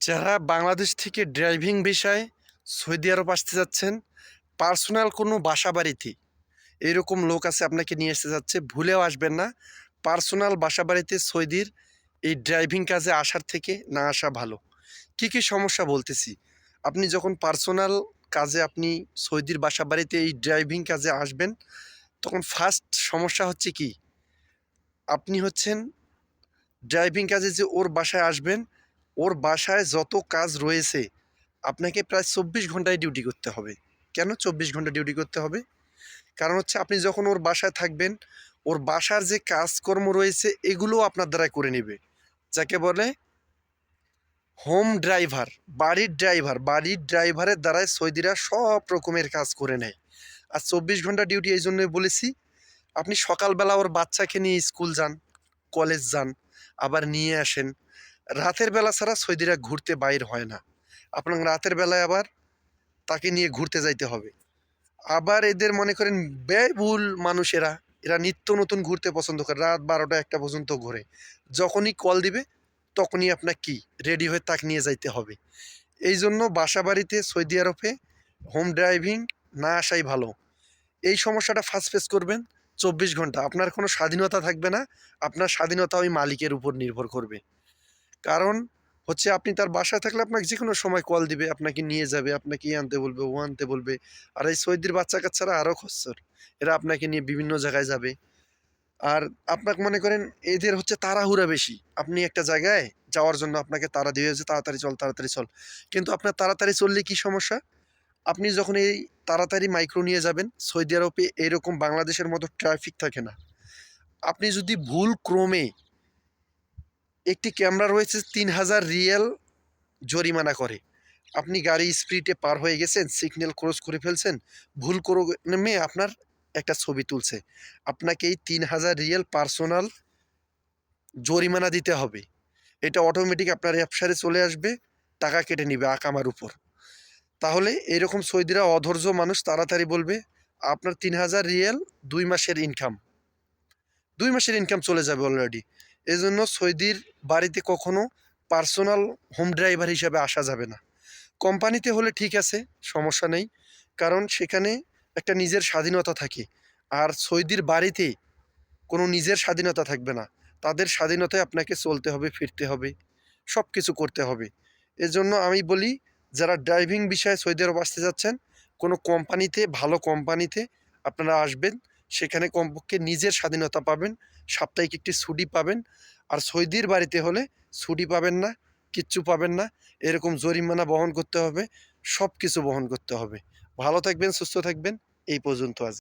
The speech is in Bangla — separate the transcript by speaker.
Speaker 1: যারা বাংলাদেশ থেকে ড্রাইভিং বিষয়ে সৌদি আরব আসতে যাচ্ছেন, পার্সোনাল কোনো বাসা বাড়িতে এরকম লোক আছে আপনাকে নিয়ে আসতে যাচ্ছে, ভুলেও আসবেন না। পার্সোনাল বাসা বাড়িতে সৌদির এই ড্রাইভিং কাজে আসার থেকে না আসা ভালো। কি কি সমস্যা বলতেছি? আপনি যখন পার্সোনাল কাজে আপনি সৌদির বাসা বাড়িতে এই ড্রাইভিং কাজে আসবেন, তখন ফার্স্ট সমস্যা হচ্ছে কি? আপনি হচ্ছেন, ড্রাইভিং কাজে যে ওর বাসায় আসবেন ওর বাসায় যত কাজ রয়েছে, আপনাকে প্রায় চব্বিশ ঘন্টায় ডিউটি করতে হবে। কেন চব্বিশ ঘণ্টা ডিউটি করতে হবে? কারণ হচ্ছে আপনি যখন ওর বাসায় থাকবেন, ওর বাসার যে কাজকর্ম রয়েছে, এগুলোও আপনার দ্বারা করে নেবে। যাকে বলে হোম ড্রাইভার বাড়ির ড্রাইভার বাড়ির ড্রাইভারের দ্বারাই সৌদিরা সব রকমের কাজ করে নেয়। আর চব্বিশ ঘণ্টা ডিউটি এই জন্যই বলেছি, আপনি সকালবেলা ওর বাচ্চাকে নিয়ে স্কুল যান কলেজ যান, আবার নিয়ে আসেন। রাতের বেলা ছাড়া সৌদিরা ঘুরতে বাইর হয় না। আপনার রাতের বেলায় আবার তাকে নিয়ে ঘুরতে যাইতে হবে। আবার এদের মনে করেন ব্যয়বহুল মানুষেরা। এরা নিত্য নতুন ঘুরতে পছন্দ করে। রাত বারোটা একটা পর্যন্ত ঘোরে। যখনই কল দিবে, তখনই আপনার কি? রেডি হয়ে তাকে নিয়ে যাইতে হবে। এই জন্য বাসা বাড়িতে সৌদি আরবে হোম ড্রাইভিং না আসাই ভালো। এই সমস্যাটা ফার্স্ট ফেস করবেন চব্বিশ ঘণ্টা। আপনার কোনো স্বাধীনতা থাকবে না। আপনার স্বাধীনতা ওই মালিকের উপর নির্ভর করবে। কারণ হচ্ছে আপনি তার বাসায় থাকলে আপনাকে যে কোনো সময় কল দিবে, আপনাকে নিয়ে যাবে, আপনাকে ই আনতে বলবে, ও আনতে বলবে। আর এই সৌদির বাচ্চা কাচ্চারা আরও খচ্চর। এরা আপনাকে নিয়ে বিভিন্ন জায়গায় যাবে। আর আপনাকে মনে করেন এদের হচ্ছে তাড়াহুড়া বেশি। আপনি একটা জায়গায় যাওয়ার জন্য আপনাকে তাড়া দিয়ে যে, তাড়াতাড়ি চল তাড়াতাড়ি চল। কিন্তু আপনার তাড়াতাড়ি চললে কি সমস্যা? আপনি যখন এই তাড়াতাড়ি মাইক্রো নিয়ে যাবেন সৌদি আরবে এরকম বাংলাদেশের মতো ট্রাফিক থাকে না। আপনি যদি ভুল ক্রমে একটি ক্যামেরা রয়েছে তিন হাজার রিয়েল জরিমানা করে। আপনি গাড়ি স্পিডে পার হয়ে গেছেন, সিগন্যাল ক্রস করে ফেলছেন, ভুল ক্রমে আপনার একটা ছবি তুলছে। আপনাকে এই তিন হাজার রিয়েল পার্সোনাল জরিমানা দিতে হবে। এটা অটোমেটিক আপনার ব্যবসারে চলে আসবে, টাকা কেটে নিবে আকামার উপর। তাহলে এরকম সৌদিরা অধৈর্য মানুষ তাড়াতাড়ি বলবে, আপনার তিন হাজার রিয়েল দুই মাসের ইনকাম দুই মাসের ইনকাম চলে যাবে অলরেডি এই জন্য সৌদির বাড়িতে কখনো পার্সোনাল হোম ড্রাইভার হিসাবে আসা যাবে না। কোম্পানিতে হলে ঠিক আছে, সমস্যা নেই, কারণ সেখানে একটা নিজের স্বাধীনতা থাকে। আর সৌদির বাড়িতে কোনো নিজের স্বাধীনতা থাকবে না। তাদের স্বাধীনতায় আপনাকে চলতে হবে, ফিরতে হবে সব কিছু করতে হবে। এজন্য আমি বলি, যারা ড্রাইভিং বিষয়ে সৌদি আরব আসতে যাচ্ছেন, কোনো কোম্পানিতে, ভালো কোম্পানিতে আপনারা আসবেন, সেখানে কমপক্ষে নিজের স্বাধীনতা পাবেন। সাপ্তাহিক একটি ছুটি পাবেন। আর সৈদির বাড়িতে হলে ছুটি পাবেন না, কিচ্ছু পাবেন না। এরকম জরিমানা বহন করতে হবে সব কিছু বহন করতে হবে। ভালো থাকবেন, সুস্থ থাকবেন, এই পর্যন্ত আজ।